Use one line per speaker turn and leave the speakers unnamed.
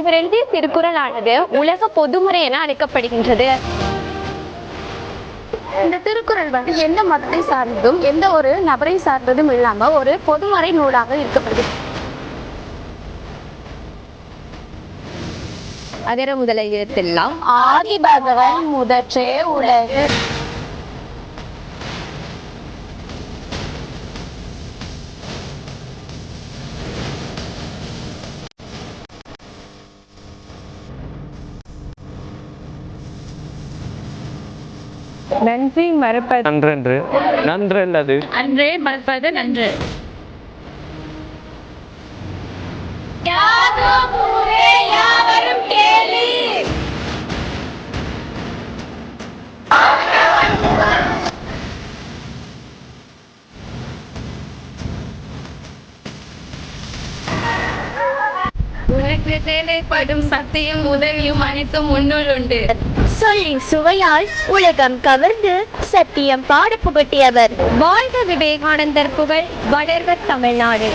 இவர் எழுதிய திருக்குறள் ஆனது உலக பொதுமுறை என அழைக்கப்படுகின்றது இந்த திருக்குறள் வந்து எந்த மதத்தை சார்ந்ததும் எந்த ஒரு நபரை சார்ந்ததும் இல்லாம ஒரு பொதுமறை நூலாக இருக்கப்படுது அதிர முதலையத்தெல்லாம் ஆதி பகவன் முதற்றே உலக
நன்றி மறப்பது
நன்றன்று நன்றல்லது
அன்றே மறப்பது நன்று
உதவியும் அனைத்தும் உண்டு
சொல்லி சுவையால் உலகம் கவர்ந்து சத்தியம் பாட புகட்டியவர்
வாழ்க விவேகானந்தர் புகழ் வளர்வர் தமிழ்நாடு